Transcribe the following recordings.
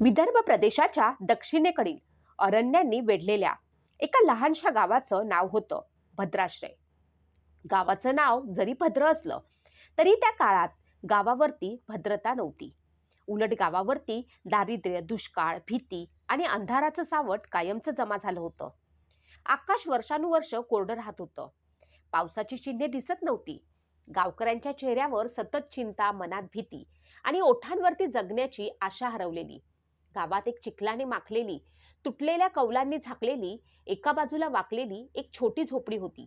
विदर्भ प्रदेशाच्या दक्षिणेकडील अरण्यांनी वेढलेल्या एका लहानशा गावाचं नाव होतं भद्राश्रय. गावाचं नाव जरी भद्र असलं तरी त्या काळात गावावरती भद्रता नव्हती. उलट गावावरती दारिद्र्य दुष्काळ भीती आणि अंधाराचं सावट कायमचं जमा झालं होतं. आकाश वर्षानुवर्ष कोरडं राहत होतं. पावसाची चिन्हे दिसत नव्हती. गावकऱ्यांच्या चेहऱ्यावर सतत चिंता मनात भीती आणि ओठांवरती जगण्याची आशा हरवलेली. गावात एक चिखलाने माखलेली तुटलेल्या कौलांनी झाकलेली एका बाजूला वाकलेली एक छोटी झोपडी होती.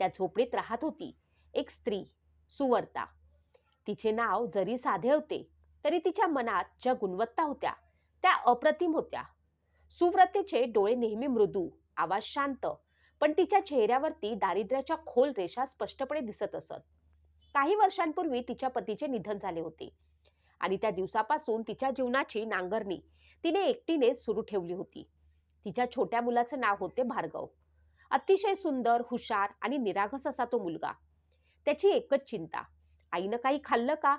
त्या झोपडीत राहत होती एक स्त्री सुवर्ता. तिचे नाव जरी साधे होते तरी तिच्या मनात ज्या गुणवत्ता होत्या त्या अप्रतिम होत्या. सुव्रतेचे डोळे नेहमी मृदू आवाज शांत पण तिच्या चेहऱ्यावरती दारिद्र्याच्या खोल रेषा स्पष्टपणे दिसत असत. काही वर्षांपूर्वी तिच्या पतीचे निधन झाले होते आणि त्या दिवसापासून तिच्या जीवनाची नांगरणी तिने एकटीने सुरू ठेवली होती. तिच्या छोट्या मुलाचं नाव होते भार्गव. अतिशय सुंदर हुशार आणि निरागस असा तो मुलगा. त्याची एकच चिंता आईनं काही खाल्लं का?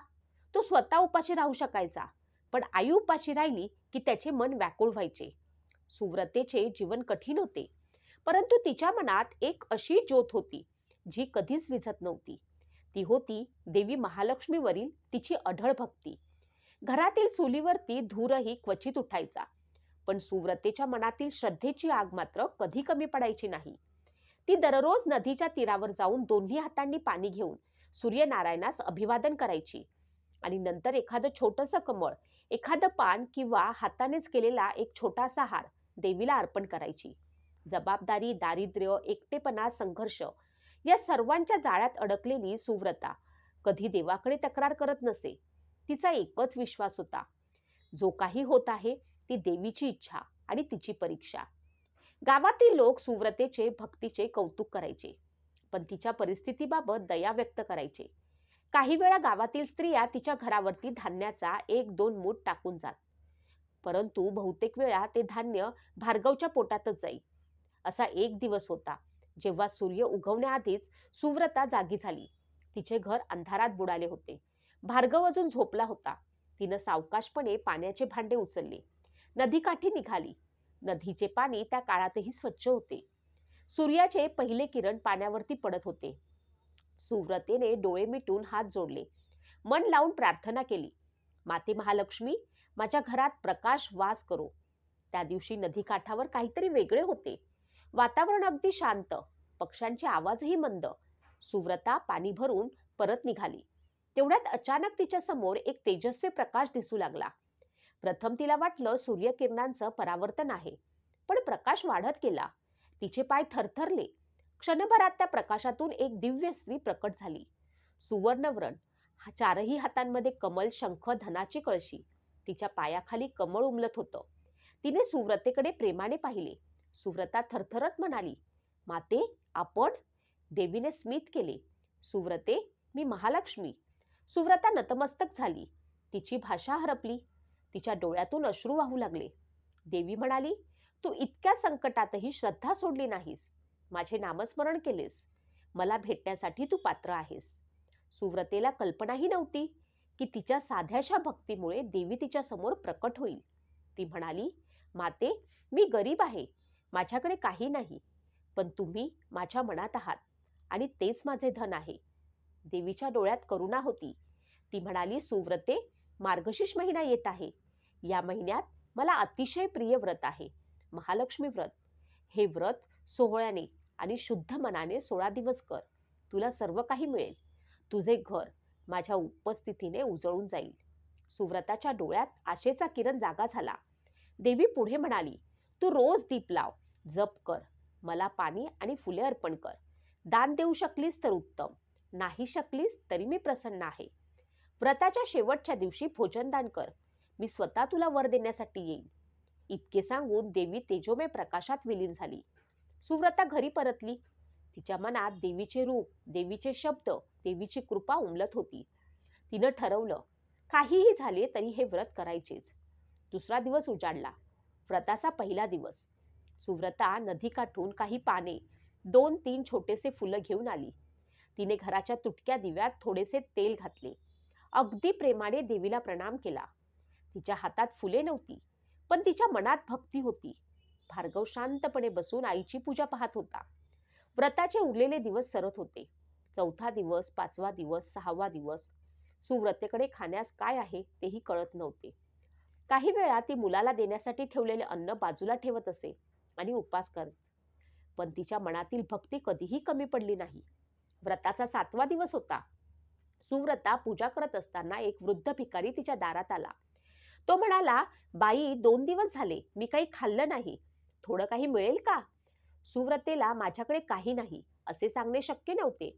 तो स्वतः उपाशी राहू शकायचा पण आई उपाशी राहिली की त्याचे मन व्याकुळ व्हायचे. सुव्रतेचे जीवन कठीण होते परंतु तिच्या मनात एक अशी ज्योत होती जी कधीच विझत नव्हती. ती होती देवी महालक्ष्मीवरील तिची अढळ भक्ती. घरातील चुलीवरती धूरही क्वचित उठायचा. पण सुव्रतेच्या मनातील श्रद्धेची आग मात्र कधी कमी पडायची नाही. ती दररोज नदीच्या तीरावर जाऊन दोन्ही हातांनी पाणी घेऊन सूर्यनारायणास अभिवादन करायची. आणि नंतर एखादं छोटस कमळ एखादं पान किंवा हातानेच केलेला एक छोटासा हार देवीला अर्पण करायची. जबाबदारी दारिद्र्य एकटेपणा संघर्ष या सर्वांच्या जाळ्यात अडकलेली सुव्रता कधी देवाकडे तक्रार करत नसे. तिचा एकच विश्वास होता. जो काही होत आहे ती देवीची इच्छा आणि तिची परीक्षा. गावातील लोक सुव्रतेचे भक्तीचे कौतुक करायचे. पण तिच्या परिस्थितीबाबत दया व्यक्त करायचे. काही वेळा गावातील स्त्रिया तिच्या घरावरती धान्याचा एक दोन मूठ टाकून जात. परंतु बहुतेक वेळा ते धान्य भार्गवच्या पोटातच जाई. असा एक दिवस होता जेव्हा सूर्य उगवण्याआधीच सुव्रता जागी झाली. तिचे घर अंधारात बुडाले होते. भार्गव अजून झोपला होता. तिनं सावकाशपणे पाण्याचे भांडे उचलले. नदीकाठी निघाली. नदीचे पाणी त्या काळातही स्वच्छ होते. सूर्याचे पहिले किरण पाण्यावरती पडत होते. सुव्रतेने डोळे मिटून हात जोडले. मन लावून प्रार्थना केली. माते महालक्ष्मी माझ्या घरात प्रकाश वास करो. त्या दिवशी नदीकाठावर काहीतरी वेगळे होते. वातावरण अगदी शांत. पक्ष्यांचे आवाजही मंद. सुव्रता पाणी भरून परत निघाली. तेवढ्यात अचानक तिच्या समोर एक तेजस्वी प्रकाश दिसू लागला. प्रथम तिला वाटलं सूर्यकिरणांचं परावर्तन आहे पण प्रकाश वाढत गेला. तिचे पाय थरथरले. क्षणभरात त्या प्रकाशातून एक दिव्य स्त्री प्रकट झाली. सुवर्णव्रण. हा चारही हातांमध्ये कमल शंख धनाची कळशी. तिच्या पायाखाली कमळ उमलत होतं. तिने सुव्रतेकडे प्रेमाने पाहिले. सुव्रता थरथरत म्हणाली माते आपण देवीने स्मित केले. सुव्रते मी महालक्ष्मी. सुव्रता नतमस्तक झाली. तिची भाषा हरपली. तिच्या डोळ्यातून अश्रू वाहू लागले. देवी म्हणाली तू इतक्या संकटातही श्रद्धा सोडली नाहीस. माझे नामस्मरण केलेस. मला भेटण्यासाठी तू पात्र आहेस. सुव्रतेला कल्पनाही नव्हती की तिच्या साध्याशा भक्तीमुळे देवी तिच्या समोर प्रकट होईल. ती म्हणाली माते मी गरीब आहे. माझ्याकडे काही नाही. पण तुम्ही माझ्या मनात आहात आणि तेच माझे धन आहे. देवीच्या डोळ्यात करुणा होती. ती म्हणाली सुव्रते मार्गशीर्ष महिना येत आहे. या महिन्यात मला अतिशय प्रिय व्रत आहे महालक्ष्मी व्रत. हे व्रत सोहळ्याने आणि शुद्ध मनाने सोळा दिवस कर. तुला सर्व काही मिळेल. तुझे घर माझ्या उपस्थितीने उजळून जाईल. सुव्रताच्या डोळ्यात आशेचा किरण जागा झाला. देवी पुढे म्हणाली तू रोज दीप लाव जप कर मला पाणी आणि फुले अर्पण कर. दान देऊ शकलीस तर उत्तम. नाही शकलीस तरी मी प्रसन्न आहे. व्रताच्या शेवटच्या दिवशी भोजनदान कर. मी स्वतः तुला वर देण्यासाठी येईन. इतके सांगून देवी तेजोमय प्रकाशात विलीन झाली. सुव्रता घरी परतली. तिच्या मनात देवीचे रूप देवीचे शब्द देवीची कृपा उमलत होती. तिनं ठरवलं काहीही झाले तरी हे व्रत करायचेच. दुसरा दिवस उजाडला. व्रताचा पहिला दिवस. सुव्रता नदी काठून काही पाने दोन तीन छोटेसे फुलं घेऊन आली. तिने घराच्या तुटक्या दिव्यात थोडेसे तेल घातले. अगदी प्रेमाने देवीला प्रणाम केला. तिच्या हातात फुले नव्हती पण तिच्या मनात भक्ती होती. भार्गव शांतपणे बसून आईची पूजा पाहत होता. व्रताचे उरलेले दिवस सरत होते. चौथा दिवस पाचवा दिवस सहावा दिवस सुव्रतेकडे खाण्यास काय आहे तेही कळत नव्हते. काही वेळा ती मुलाला देण्यासाठी ठेवलेले अन्न बाजूला ठेवत असे आणि उपास करत. पण तिच्या मनातील भक्ती कधीही कमी पडली नाही. व्रताचा सातवा दिवस होता. सुव्रता पूजा करत असताना एक वृद्ध भिकारी तिच्या दारात आला. तो म्हणाला बाई दोन दिवस झाले मी काही खाल्लं नाही. थोडं काही मिळेल का? सुव्रतेला माझ्याकडे काही नाही असे सांगणे शक्य नव्हते.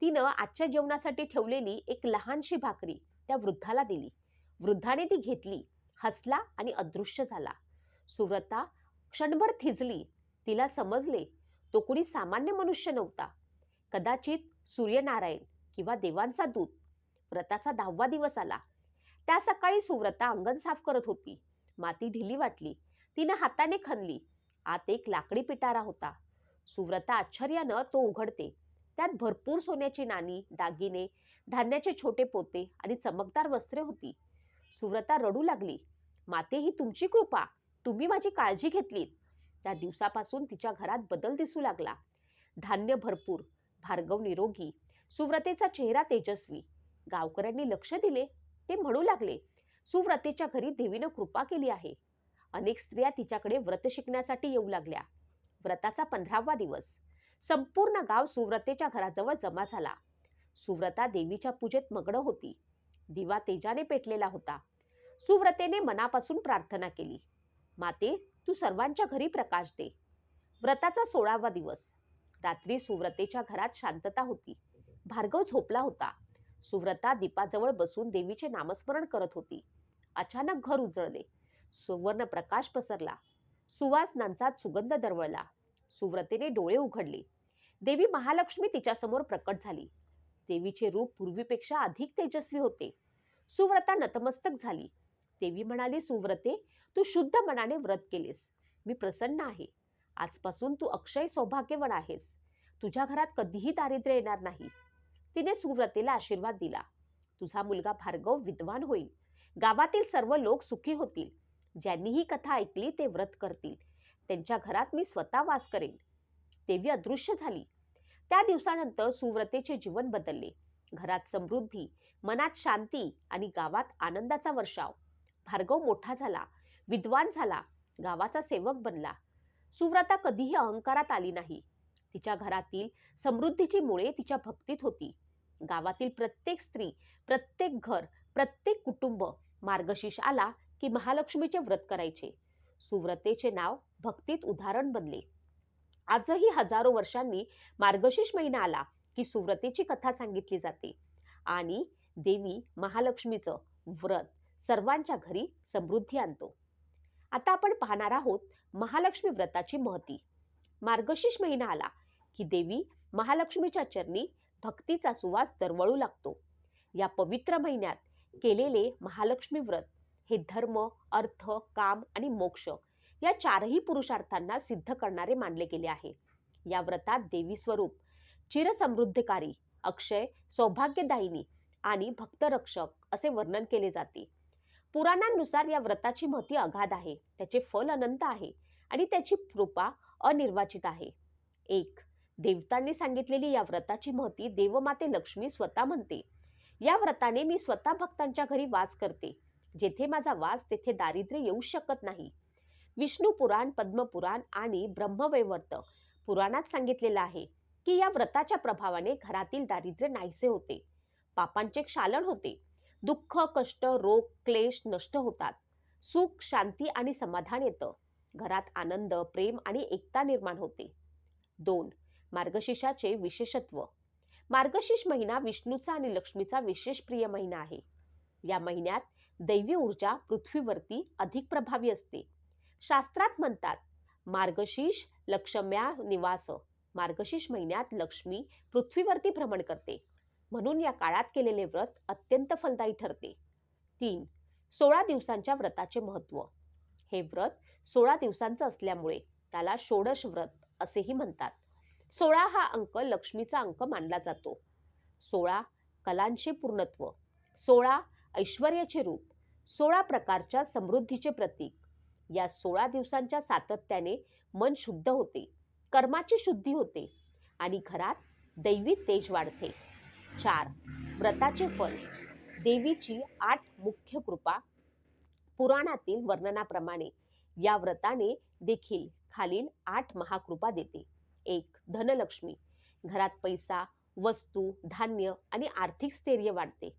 तिनं आजच्या जेवणासाठी ठेवलेली एक लहानशी भाकरी त्या वृद्धाला दिली. वृद्धाने ती घेतली हसला आणि अदृश्य झाला. सुव्रता क्षणभर थिजली. तिला समजले तो कुणी सामान्य मनुष्य नव्हता. कदाचित सूर्यनारायण किंवा देवांचा दूत. व्रताचा दहावा दिवस आला. त्या सकाळी सुव्रता अंगण साफ करत होती. माती ढिली वाटली. तिनं हाताने खणली. आत एक लाकडी पिटारा होता. सुव्रता आश्चर्यानं तो उघडते. त्यात भरपूर सोन्याची नाणी दागिने धान्याचे छोटे पोते आणि चमकदार वस्त्रे होती. सुव्रता रडू लागली. माते ही तुमची कृपा. तुम्ही माझी काळजी घेतलीत. त्या दिवसापासून तिच्या घरात बदल दिसू लागला. धान्य भरपूर. भार्गव निरोगी सुव्रतेचा चेहरा तेजस्वी. गावकऱ्यांनी लक्ष दिले ते म्हणू लागले सुव्रतेच्या घरी देवीनं कृपा केली आहे. अनेक स्त्रिया तिच्याकडे व्रत शिकण्यासाठी येऊ लागल्या. व्रताचा पंधरावा दिवस. संपूर्ण गाव सुव्रतेच्या घराजवळ जमा झाला. सुव्रता देवीच्या पूजेत मग्न होती. दिवा तेजाने पेटलेला होता. सुव्रतेने मनापासून प्रार्थना केली. माते तू सर्वांच्या घरी प्रकाश दे. व्रताचा सोळावा दिवस. रात्री सुव्रतेच्या घरात शांतता होती. भार्गव झोपला होता. सुव्रता दीपाजवळ बसून देवीचे नामस्मरण करत होती. अचानक घर उजळले. सुवर्ण प्रकाश पसरला. सुवासनांचा सुगंध दरवळला. सुव्रतेने डोळे उघडले. देवी महालक्ष्मी तिच्यासमोर प्रकट झाली. देवीचे रूप पूर्वीपेक्षा अधिक तेजस्वी होते. सुव्रता नतमस्तक झाली. देवी म्हणाली सुव्रते तू शुद्ध मनाने व्रत केलेस. मी प्रसन्न आहे. आजपासून तू अक्षय सौभाग्यवान आहेस. तुझ्या घरात कधीही दारिद्र्य येणार नाही. तिने सुव्रतेला आशीर्वाद दिला. तुझा मुलगा भार्गव विद्वान होईल. गावातील सर्व लोक सुखी होतील. ज्यांनी ही कथा ऐकली ते व्रत करतील. त्यांच्या घरात मी स्वतः वास करेन. देवी अदृश्य झाली. त्या दिवसानंतर सुव्रतेचे जीवन बदलले. घरात समृद्धी मनात शांती आणि गावात आनंदाचा वर्षाव. भार्गव मोठा झाला. विद्वान झाला. गावाचा सेवक बनला. सुव्रता कधीही अहंकारात आली नाही. तिच्या घरातील समृद्धीची मुळे तिच्या भक्तीत होती. गावातील प्रत्येक स्त्री प्रत्येक घर प्रत्येक कुटुंब मार्गशीर्ष आला की महालक्ष्मीचे व्रत करायचे. सुव्रतेचे नाव भक्तीत उदाहरण बनले. आजही हजारो वर्षांनी मार्गशीर्ष महिना आला की सुव्रतेची कथा सांगितली जाते आणि देवी महालक्ष्मीचं व्रत सर्वांच्या घरी समृद्धी आणतो. आता आपण पाहणार आहोत महालक्ष्मी व्रताची महती. मार्गशीर्ष महिना आला की देवी महालक्ष्मीच्या चरणी भक्तीचा सुवास दरवळू लागतो. या पवित्र महिन्यात केलेले महालक्ष्मी व्रत हे धर्म अर्थ काम आणि मोक्ष या चारही पुरुषार्थांना सिद्ध करणारे मानले गेले आहे. या व्रतात देवी स्वरूप चिरसमृद्धकारी अक्षय सौभाग्यदायिनी आणि भक्तरक्षक असे वर्णन केले जाते. पुराणांनुसार या व्रताची महती अगाध आहे. त्याचे फल अनंत आहे आणि त्याची कृपा अनिर्वाचित आहे. एक देवतांनी सांगितलेली या व्रताची महती देवमाते लक्ष्मी स्वतः म्हणते. या व्रताने मी स्वतः भक्तांच्या घरी वास करते. जेथे माझा वास तेथे दारिद्र्य येऊ शकत नाही. विष्णू पुराण पद्मपुराण आणि ब्रह्मवैवर्त पुराणात सांगितलेलं आहे की या व्रताच्या प्रभावाने घरातील दारिद्र्य नाहीसे होते. पापांचे क्षालन होते. दुःख कष्ट रोग क्लेश नष्ट होतात. सुख शांती आणि समाधान येतं. घरात आनंद प्रेम आणि एकता निर्माण होते. दोन मार्गशीर्षाचे विशेषत्व. मार्गशीर्ष महिना विष्णूचा आणि लक्ष्मीचा विशेष प्रिय महिना आहे. या महिन्यात दैवी ऊर्जा पृथ्वीवरती अधिक प्रभावी असते. शास्त्रात म्हणतात मार्गशीर्ष लक्ष्म्या निवास. मार्गशीर्ष महिन्यात लक्ष्मी पृथ्वीवरती भ्रमण करते. म्हणून या काळात केलेले व्रत अत्यंत फलदायी ठरते. तीन सोळा दिवसांच्या व्रताचे महत्त्व. हे व्रत सोळा दिवसांचं असल्यामुळे त्याला षोडश व्रत असेही म्हणतात. सोळा हा अंक लक्ष्मीचा अंक मानला जातो. सोळा कलांचे पूर्णत्व. सोळा ऐश्वर्याचे रूप. सोळा प्रकारच्या समृद्धीचे प्रतीक. या सोळा दिवसांच्या सातत्याने मन शुद्ध होते. कर्माची शुद्धी होते आणि घरात दैवी तेज वाढते. चार. व्रताचे फल. देवीची आठ मुख्य कृपा. पुराणातील वर्णनाप्रमाणे या व्रताने देखील खालील आठ महाकृपा देते. एक धनलक्ष्मी. घरात पैसा वस्तू धान्य आणि आर्थिक स्थैर्य वाढते.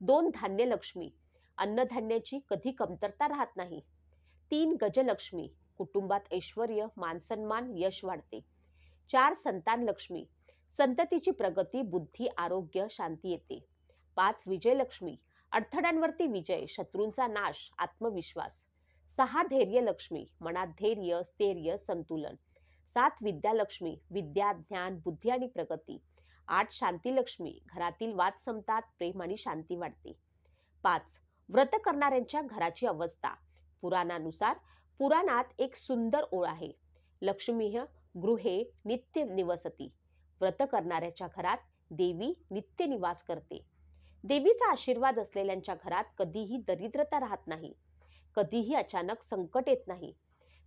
दोन धान्यलक्ष्मी. अन्नधान्याची कधी कमतरता राहत नाही. तीन गजलक्ष्मी. कुटुंबात ऐश्वर मानसन्मान यश वाढते. चार संतान लक्ष्मी संततीची प्रगती बुद्धी आरोग्य शांती येते. पाच विजयलक्ष्मी. अडथळ्यांवरती विजय शत्रूंचा नाश आत्मविश्वास. सहा धैर्य लक्ष्मी मनात धैर्य स्थैर्य संतुलन. सात विद्यालक्ष्मी. विद्या ज्ञान बुद्धी आणि प्रगती. आठ शांती लक्ष्मी घरातील वाद संपतात प्रेम आणि शांती वाढते. पाच व्रत करणाऱ्यांच्या घराची अवस्था. पुराणानुसार पुराणात एक सुंदर ओळ आहे. लक्ष्मी गृहे नित्य निवसती. व्रत करणाऱ्याच्या घरात देवी नित्य निवास करते. देवीचा आशीर्वाद असलेल्यांच्या घरात कधीही दरिद्रता राहत नाही. कधीही अचानक संकट येत नाही.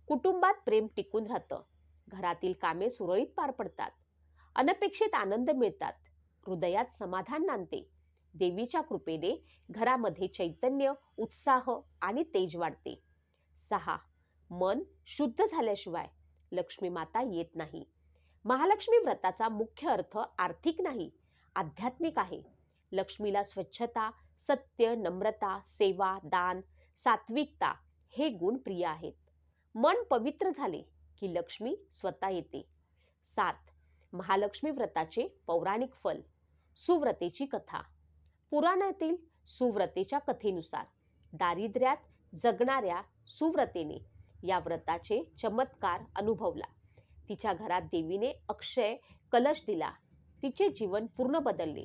कुटुंबात प्रेम टिकून राहतं. घरातील कामे सुरळीत पार पडतात. अनपेक्षित आनंद मिळतात. हृदयात समाधान नांदते. देवीच्या कृपेने घरामध्ये चैतन्य उत्साह आणि तेज वाढते. सहा. मन शुद्ध झाल्याशिवाय लक्ष्मी माता येत नाही. महालक्ष्मी व्रताचा मुख्य अर्थ आर्थिक नाही आध्यात्मिक आहे. लक्ष्मीला स्वच्छता सत्य नम्रता सेवा दान सात्विकता हे गुण प्रिय आहेत. मन पवित्र झाले की लक्ष्मी स्वतः येते. सात महालक्ष्मी व्रताचे पौराणिक फल सुव्रतेची कथा. पुराणातील सुव्रतेच्या कथेनुसार दारिद्र्यात जगणाऱ्या सुव्रतेने या व्रताचे चमत्कार अनुभवला. तिच्या घरात देवीने अक्षय कलश दिला. तिचे जीवन पूर्ण बदलले.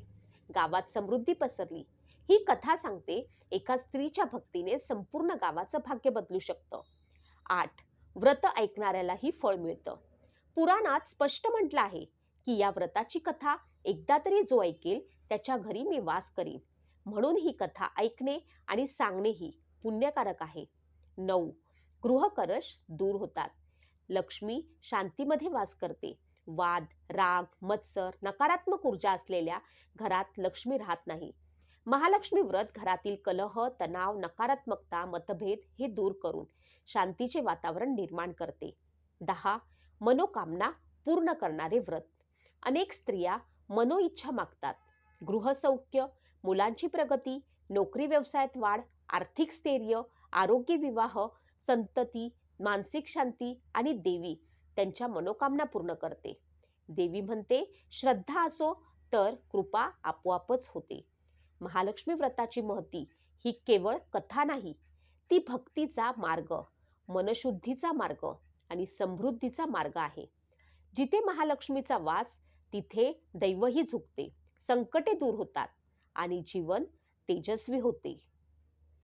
गावात समृद्धी पसरली. ही कथा सांगते एका स्त्रीच्या भक्तीने संपूर्ण गावाचं भाग्य बदलू शकतं. आठ. व्रत ऐकणाऱ्यालाही फळ मिळतं. पुराणात स्पष्ट म्हटलं आहे की या व्रताची कथा एकदा तरी जो ऐकेल त्याच्या घरी मी वास करीन. म्हणून ही कथा ऐकणे आणि सांगणेही पुण्यकारक आहे. नऊ. गृहकरश दूर होतात. लक्ष्मी शांतीमध्ये वास करते. वाद राग मत्सर नकारात्मक ऊर्जा असलेल्या घरात लक्ष्मी राहत नाही. महालक्ष्मी व्रत घरातील कलह तणाव नकारात्मकता मतभेद हे दूर करून शांतीचे वातावरण निर्माण करते. दहा मनोकामना पूर्ण करणारे व्रत. अनेक स्त्रिया मनोइच्छा मागतात. गृहसौख्य मुलांची प्रगती नोकरी व्यवसायात वाढ आर्थिक स्थैर्य आरोग्य विवाह संतती मानसिक शांती आणि देवी त्यांच्या मनोकामना पूर्ण करते. देवी म्हणते श्रद्धा असो तर कृपा आपोआपच होते. महालक्ष्मी व्रताची महती ही केवळ कथा नाही ती भक्तीचा मार्ग मनशुद्धीचा मार्ग आणि समृद्धीचा मार्ग आहे. जिथे महालक्ष्मीचा वास तिथे दैवही झुकते संकटे दूर होतात आणि जीवन तेजस्वी होते.